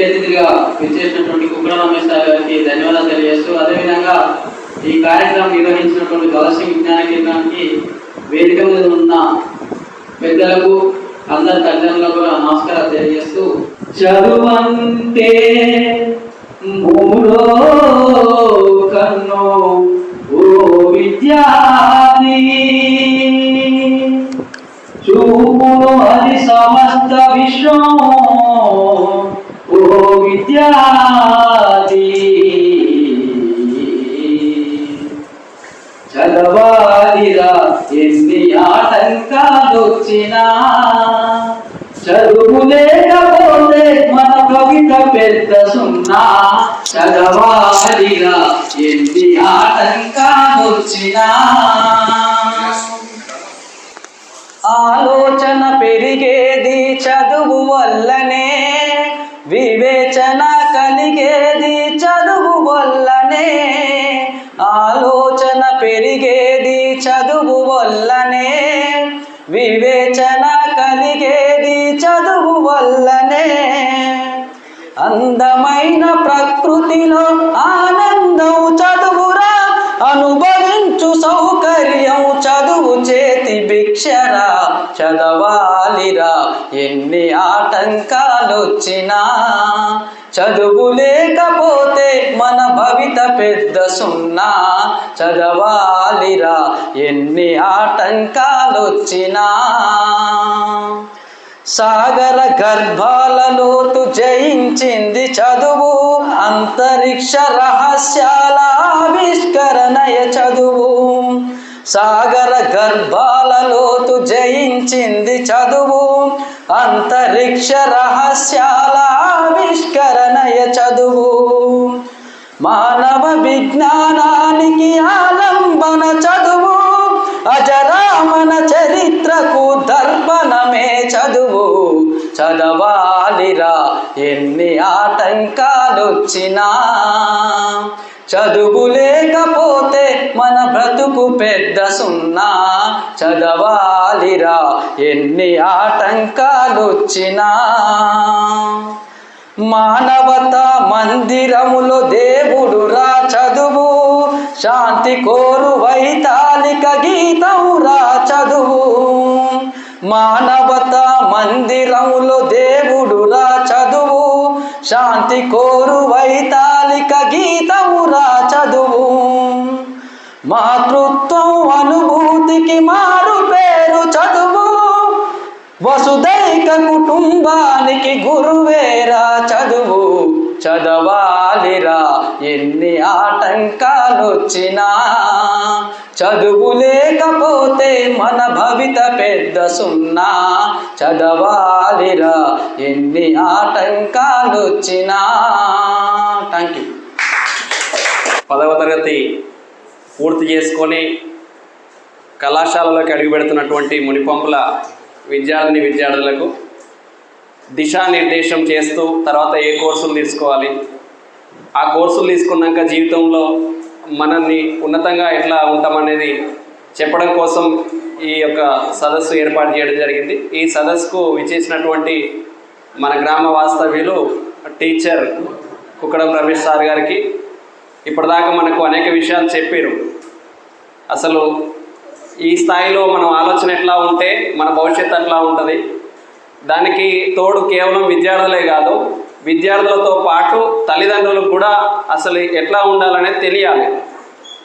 ముఖ్య అతిథిగా విచ్చేసినటువంటి కుక్కల రమేష్ గారికి ధన్యవాదాలు తెలియజేస్తూ అదేవిధంగా ఈ కార్యక్రమం నిర్వహించినటువంటి ద్వాదశి విజ్ఞాన కేంద్రానికి వేదిక మీద ఉన్న పెద్దలకు అందరి తల్లిదండ్రులకు కూడా నమస్కారాలు తెలియజేస్తూ చదువంటే మూడో కన్ను ఓ విద్యార్థి. అది సమస్త విశ్వం. విద్యాది చదవాలిరా ఎన్ని ఆటంకాలొచ్చినా చదువు లేకపోతే మన కవిత పెద్ద సున్నా చదవాలిరా ఎన్ని ఆటంకాలొచ్చినా ఆలోచన పెరిగేది చదువు వల్లనే వల్లనే వివేచన కలిగేది చదువు వల్లనే. అందమైన ప్రకృతిలో ఆనందం చదువురా అనుభవించు సౌకర్యం చదువు చేతి భిక్షరా చదవాలిరా ఎన్ని ఆటంకాలొచ్చినా. చదువు లేకపోతే మన భవిత పెద్ద సున్నా. చదవాలిరా ఎన్ని ఆటంకాలొచ్చినా. సాగర గర్భాలలోతు జయించింది చదువు. అంతరిక్ష రహస్యాల ఆవిష్కరణయ చదువు. సాగర గర్భాలలోతు జయించింది చదువు. అంతరిక్ష రహస్యాల ఆవిష్కరణయ చదువు. మానవ విజ్ఞానానికి ఆలంబన చదువు. అజరామన చరిత్రకు దర్పణమే చదువు. చదవాలిరా ఎన్ని ఆటంకాలొచ్చినా. చదువు లేకపోతే మన బ్రతుకు పెద్ద సున్నా. చదవాలిరా. ఎన్ని ఆటంకాలొచ్చినా మానవత మందిరములో దేవుడు రా చదువు. శాంతి కోరు వైతాళిక గీతం రా చదువు. మానవత మందిరములో దేవుడు రా చదువు. శాంతి కోరు వైతాళిక గీతం రా చదువు. మాతృత్వ మందికి మారు పేరు చదువు. వసుదైక కుటుంబానికి గురువేరా చదువు. చదవాలిరా ఎన్ని ఆటంకాలొచ్చినా. చదువు లేకపోతే మన భవిత పెద్ద సున్నా. చదవాలిరా ఎన్ని ఆటంకాలొచ్చినా. థ్యాంక్ యూ పదవ తరగతి పూర్తి చేసుకొని కళాశాలలోకి అడుగుపెడుతున్నటువంటి మునిపంపుల విద్యార్థిని విద్యార్థులకు దిశానిర్దేశం చేస్తూ తర్వాత ఏ కోర్సులు తీసుకోవాలి? ఆ కోర్సులు తీసుకున్నాక జీవితంలో మనల్ని ఉన్నతంగా ఎట్లా ఉంటామనేది చెప్పడం కోసం ఈ యొక్క సదస్సు ఏర్పాటు చేయడం జరిగింది. ఈ సదస్సుకు విచ్చేసినటువంటి మన గ్రామ వాస్తవ్యులు టీచర్ కుక్కడం రమేష్ సార్ గారికి ఇప్పటిదాకా మనకు అనేక విషయాలు చెప్పారు. అసలు ఈ స్థాయిలో మనం ఆలోచన ఎట్లా ఉంటే మన భవిష్యత్తు ఎట్లా ఉంటుంది. దానికి తోడు కేవలం విద్యార్థులే కాదు విద్యార్థులతో పాటు తల్లిదండ్రులకు కూడా అసలు ఎట్లా ఉండాలనేది తెలియాలి.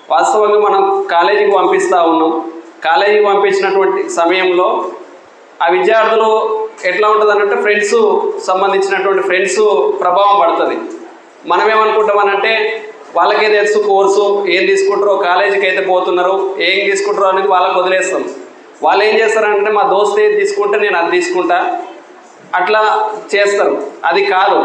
వాస్తవంగా మనం కాలేజీకి పంపిస్తూ ఉన్నాం. కాలేజీకి పంపించినటువంటి సమయంలో ఆ విద్యార్థులు ఎట్లా ఉంటుంది అనంటే ఫ్రెండ్స్ సంబంధించినటువంటి ఫ్రెండ్స్ ప్రభావం పడుతుంది. మనం ఏమనుకుంటామనంటే వాళ్ళకే తెలుసు కోర్సు ఏం తీసుకుంటారో కాలేజీకి అయితే పోతున్నారు ఏం తీసుకుంటారో అనేది వాళ్ళకి వదిలేస్తాం. వాళ్ళు ఏం చేస్తారంటే మా దోస్త్ ఏది తీసుకుంటే నేను అది తీసుకుంటా. అట్లా చేస్తారు. అది కాదు.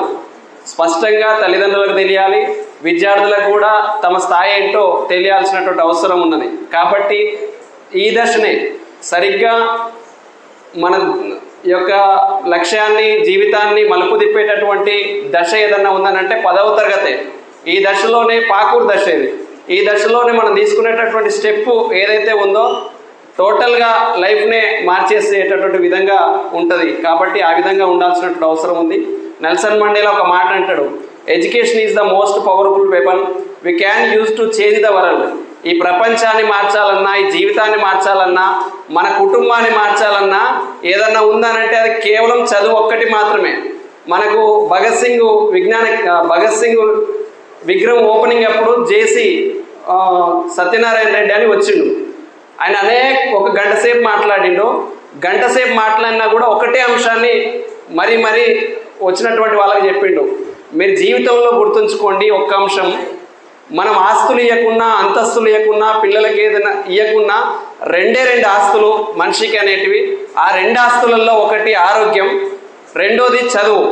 స్పష్టంగా తల్లిదండ్రులకు తెలియాలి విద్యార్థులకు కూడా తమ స్థాయి ఏంటో తెలియాల్సినటువంటి అవసరం ఉన్నది. కాబట్టి ఈ దశనే సరిగ్గా మన యొక్క లక్ష్యాన్ని జీవితాన్ని మలుపు తిప్పేటటువంటి దశ ఏదన్నా ఉందనంటే పదవ తరగతే. ఈ దశలోనే పాకూరు దశ ఇది. ఈ దశలోనే మనం తీసుకునేటటువంటి స్టెప్ ఏదైతే ఉందో టోటల్గా లైఫ్నే మార్చేసేటటువంటి విధంగా ఉంటుంది. కాబట్టి ఆ విధంగా ఉండాల్సినటువంటి అవసరం ఉంది. నెల్సన్ మండేలా ఒక మాట అంటాడు education is the most powerful weapon we can use to change the world ఈ ప్రపంచాన్ని మార్చాలన్నా ఈ జీవితాన్ని మార్చాలన్నా మన కుటుంబాన్ని మార్చాలన్నా ఏదన్నా ఉందనంటే అది కేవలం చదువు ఒక్కటి మాత్రమే. మనకు భగత్ సింగ్ విజ్ఞాన భగత్ సింగ్ విగ్రహం ఓపెనింగ్ అప్పుడు జేసీ సత్యనారాయణ రెడ్డి అని వచ్చిండు. ఆయన అనేక ఒక గంట సేపు మాట్లాడిండు. గంట సేపు మాట్లాడినా కూడా ఒకటే అంశాన్ని మరీ మరీ వచ్చినటువంటి వాళ్ళకి చెప్పిండు. మీరు జీవితంలో గుర్తుంచుకోండి ఒక్క అంశం. మనం ఆస్తులు ఇవ్వకున్నా అంతస్తులు ఇవ్వకున్నా పిల్లలకి ఏదైనా ఇవ్వకున్నా రెండే రెండు ఆస్తులు మనిషికి అనేటివి. ఆ రెండు ఆస్తులలో ఒకటి ఆరోగ్యం రెండోది చదువు.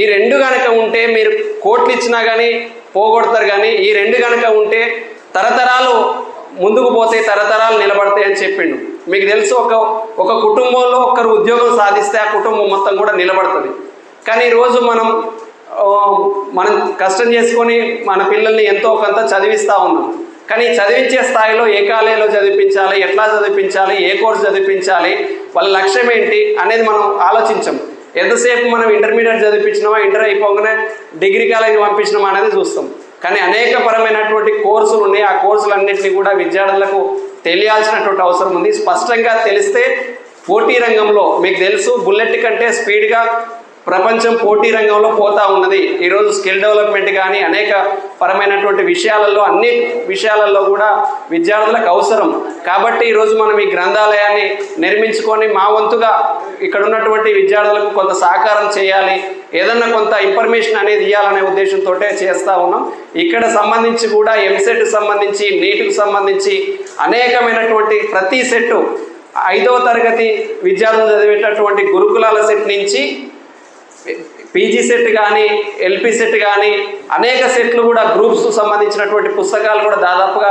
ఈ రెండు గనక ఉంటే మీరు కోట్లు ఇచ్చినా కానీ పోగొడతారు కానీ ఈ రెండు కనుక ఉంటే తరతరాలు ముందుకు పోతే తరతరాలు నిలబడతాయి అని చెప్పిండు. మీకు తెలుసు ఒక ఒక కుటుంబంలో ఒకరు ఉద్యోగం సాధిస్తే ఆ కుటుంబం మొత్తం కూడా నిలబడుతుంది. కానీ ఈరోజు మనం మనం కష్టం చేసుకొని మన పిల్లల్ని ఎంతో కొంత చదివిస్తూ ఉన్నాం. కానీ చదివించే స్థాయిలో ఏ కాలేజీలో చదివించాలి ఎట్లా చదివించాలి ఏ కోర్సు చదివించాలి వాళ్ళ లక్ష్యం ఏంటి అనేది మనం ఆలోచించము ఎంతసేపు మనం ఇంటర్మీడియట్ చదివించినామా ఇంటర్ అయిపోగానే డిగ్రీ కాలేజీ పంపించినామా అనేది చూస్తాం. కానీ అనేక పరమైనటువంటి కోర్సులు ఉన్నాయి. ఆ కోర్సులన్నింటినీ కూడా విద్యార్థులకు తెలియాల్సినటువంటి అవసరం ఉంది. స్పష్టంగా తెలిస్తే పోటీ రంగంలో మీకు తెలుసు బుల్లెట్ కంటే స్పీడ్గా ప్రపంచం పోటీ రంగంలో పోతా ఉన్నది. ఈరోజు స్కిల్ డెవలప్మెంట్ కానీ అనేక పరమైనటువంటి విషయాలలో అన్ని విషయాలలో కూడా విద్యార్థులకు అవసరం. కాబట్టి ఈరోజు మనం ఈ గ్రంథాలయాన్ని నిర్మించుకొని మా వంతుగా ఇక్కడ ఉన్నటువంటి విద్యార్థులకు కొంత సహకారం చేయాలి. ఏదన్నా కొంత ఇన్ఫర్మేషన్ అనేది ఇవ్వాలనే ఉద్దేశంతో చేస్తూ ఉన్నాం. ఇక్కడ సంబంధించి కూడా ఎంసెట్ సంబంధించి నీట్కి సంబంధించి అనేకమైనటువంటి ప్రతి సెట్టు ఐదవ తరగతి విద్యార్థులు చదివేటటువంటి గురుకులాల సెట్ నుంచి పీజీ సెట్ కానీ ఎల్పి సెట్ కానీ అనేక సెట్లు కూడా గ్రూప్స్ సంబంధించినటువంటి పుస్తకాలు కూడా దాదాపుగా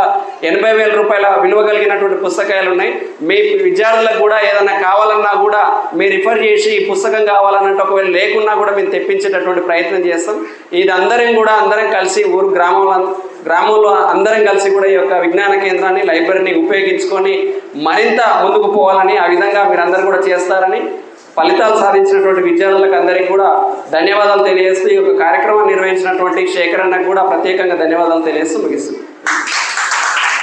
ఎనభై వేల రూపాయల విలువ కలిగినటువంటి పుస్తకాలు ఉన్నాయి. మీ విద్యార్థులకు కూడా ఏదైనా కావాలన్నా కూడా మీరు రిఫర్ చేసి ఈ పుస్తకం కావాలనంటే ఒకవేళ లేకున్నా కూడా మేము తెప్పించేటటువంటి ప్రయత్నం చేస్తాం. ఇది అందరం కూడా అందరం కలిసి ఊరు గ్రామంలో గ్రామంలో అందరం కలిసి కూడా ఈ యొక్క విజ్ఞాన కేంద్రాన్ని లైబ్రరీని ఉపయోగించుకొని మరింత ముందుకు పోవాలని ఆ విధంగా మీరందరూ కూడా చేస్తారని ఫలితాలు సాధించినటువంటి విద్యార్థులకు అందరికీ కూడా ధన్యవాదాలు తెలియజేస్తూ ఈ యొక్క కార్యక్రమం నిర్వహించినటువంటి శేఖర్ అన్నకు కూడా ప్రత్యేకంగా ధన్యవాదాలు తెలియజేస్తూ ముగిస్తుంది